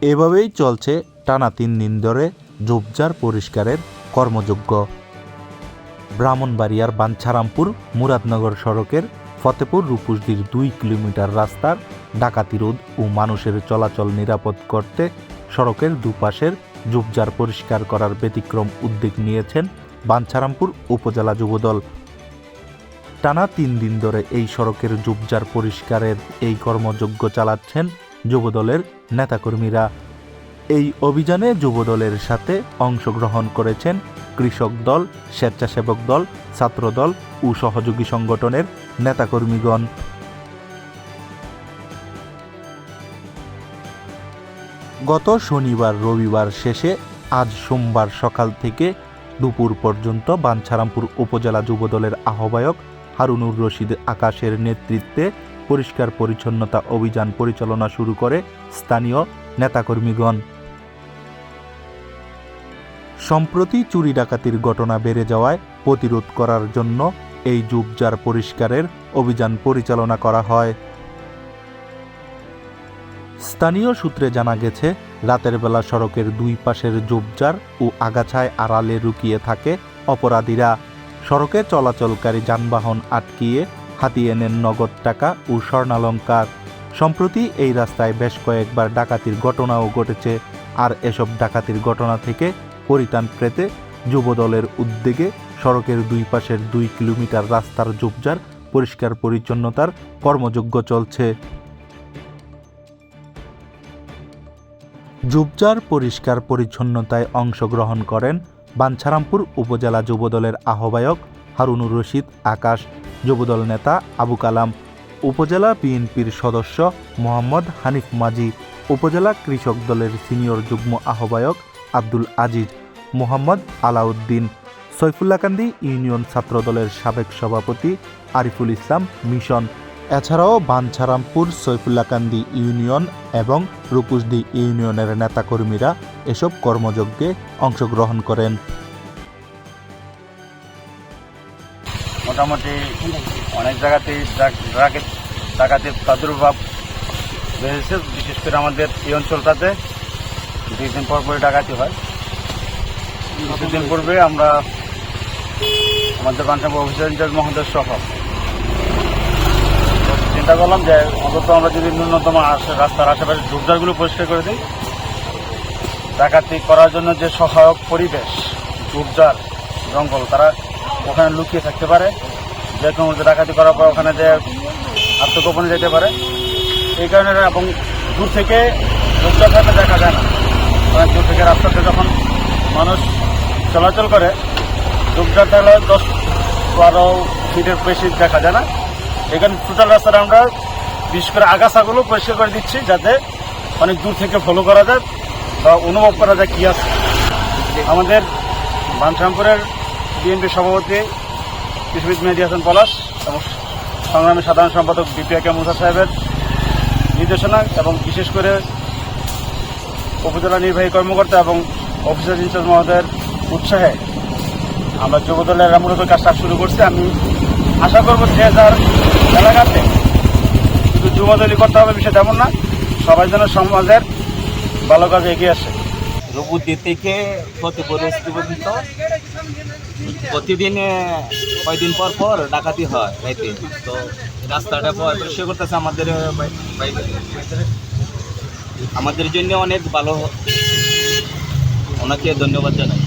এভাবেই চলছে টানা তিন দিন ধরে ঝোপঝাড় পরিষ্কারের কর্মযজ্ঞ। ব্রাহ্মণবাড়িয়ার বাঞ্ছারামপুর মুরাদনগর সড়কের ফতেপুর রূপুসদির দুই কিলোমিটার রাস্তার ডাকাতি রোধ ও মানুষের চলাচল নিরাপদ করতে সড়কের দুপাশের ঝোপঝাড় পরিষ্কার করার ব্যতিক্রম উদ্যোগ নিয়েছেন বাঞ্ছারামপুর উপজেলা যুবদল। টানা তিন দিন ধরে এই সড়কের ঝোপঝাড় পরিষ্কারের এই কর্মযজ্ঞ চালাচ্ছেন যুবদলের নেতাকর্মীরা। এই অভিযানে যুবদলের সাথে অংশগ্রহণ করেছেন কৃষক দল, স্বেচ্ছাসেবক দল ছাত্রদল ও সহযোগী সংগঠনের নেতাকর্মীগণ। গত শনিবার রবিবার শেষে আজ সোমবার সকাল থেকে দুপুর পর্যন্ত বাঞ্ছারামপুর উপজেলা যুবদলের আহ্বায়ক হারুনুর রশিদ আকাশের নেতৃত্বে পরিষ্কার পরিচ্ছন্নতা অভিযান পরিচালনা শুরু করে স্থানীয় নেতাকর্মীগণ। সম্প্রতি চুরি ডাকাতির ঘটনা বেড়ে যাওয়ায় প্রতিরোধ করার জন্য এই জুবজার পরিষ্কারের অভিযান পরিচালনা করা হয়। স্থানীয় সূত্রে জানা গেছে, রাতের বেলা সড়কের দুই পাশের জুবজার ও আগাছায় আড়ালে লুকিয়ে থাকে অপরাধীরা। সড়কে চলাচলকারী যানবাহন আটকিয়ে হাতিয়ে নেন নগদ টাকা ও স্বর্ণালঙ্কার। সম্প্রতি এই রাস্তায় বেশ কয়েকবার ডাকাতির ঘটনাও ঘটেছে, আর এসব ডাকাতির ঘটনা থেকে পরিত্রাণ পেতে যুবদলের উদ্যোগে সড়কের দুই পাশের দুই কিলোমিটার রাস্তার জুবজার পরিষ্কার পরিচ্ছন্নতার কর্মযজ্ঞ চলছে। জুবজার পরিষ্কার পরিচ্ছন্নতায় অংশগ্রহণ করেন বাঞ্ছারামপুর উপজেলা যুবদলের আহ্বায়ক হারুনুর রশিদ আকাশ। যুবদল নেতা আবু কালাম, উপজেলা বিএনপির সদস্য মোহাম্মদ হানিফ মাজি, উপজেলা কৃষক দলের সিনিয়র যুগ্ম আহ্বায়ক আব্দুল আজিজ, মোহাম্মদ আলাউদ্দিন সৈফুল্লাকান্দি ইউনিয়ন ছাত্রদলের সাবেক সভাপতি আরিফুল ইসলাম মিশন। এছাড়াও বাঞ্ছারামপুর সৈফুল্লাকান্দি ইউনিয়ন এবং রূপুসদি ইউনিয়নের নেতাকর্মীরা এসব কর্মযজ্ঞে অংশগ্রহণ করেন। মোটামুটি অনেক জায়গাতেই ডাকাত- ডাকাতির প্রাদুর্ভাব বেড়েছে, বিশেষ করে আমাদের এই অঞ্চলটাতে। দুই দিন পর পরে ডাকাতি হয়। কিছুদিন পূর্বে আমরা আমাদের বাঞ্চাম অফিসার ইনচার্জ মহোদয় সহ। চিন্তা করলাম যে, অন্তত আমরা যদি ন্যূনতম রাস্তার আশেপাশে ঝোপঝাড়গুলো পরিষ্কার করে দিই, ডাকাতি করার জন্য যে সহায়ক পরিবেশ ঝোপঝাড় জঙ্গল, তারা ওখানে লুকিয়ে থাকতে পারে। যে কোনো ডাকাতি করার পর ওখানে যে আত্মগোপনে যেতে পারে। এই কারণে এবং দূর থেকে থাকলে দেখা যায় না। কারণ দূর থেকে রাস্তাতে যখন মানুষ চলাচল করে ঝোপঝাড় থাকলে দশ বারো ফিটের বেশি দেখা যায় না। এখানে টোটাল রাস্তাটা আমরা বিশেষ করে আগাছাগুলো পরিষ্কার করে দিচ্ছি যাতে অনেক দূর থেকে ফলো করা যায় বা অনুভব করা যায় কী আছে। আমাদের বানশ্যামপুরের বিএনপি সভাপতি কৃষিবিদ মেহেদি হাসান পলাশ এবং সংগ্রামী সাধারণ সম্পাদক বিপিআকে মুসা সাহেবের নির্দেশনা এবং বিশেষ করে উপজেলা নির্বাহী কর্মকর্তা এবং অফিসার ইনচার্জ মহোদয়ের উৎসাহে আমরা যুবদলের মূলত কাজটা শুরু করছি। আমি আশা করব যে যার এলাকাতে শুধু যুবদলই করতে হবে বিষয় তেমন না, সবাই যেন সমাজের ভালো কাজে এগিয়ে আসে। রঘুদ্দি থেকে ফতেপুরের পর্যন্ত প্রতিদিন কয়দিন পর পর ডাকাতি হয় রাইতে। তো রাস্তাটা পরিষ্কার করতেছে আমাদের আমাদের জন্য অনেক ভালো। ওনাকে ধন্যবাদ জানাই।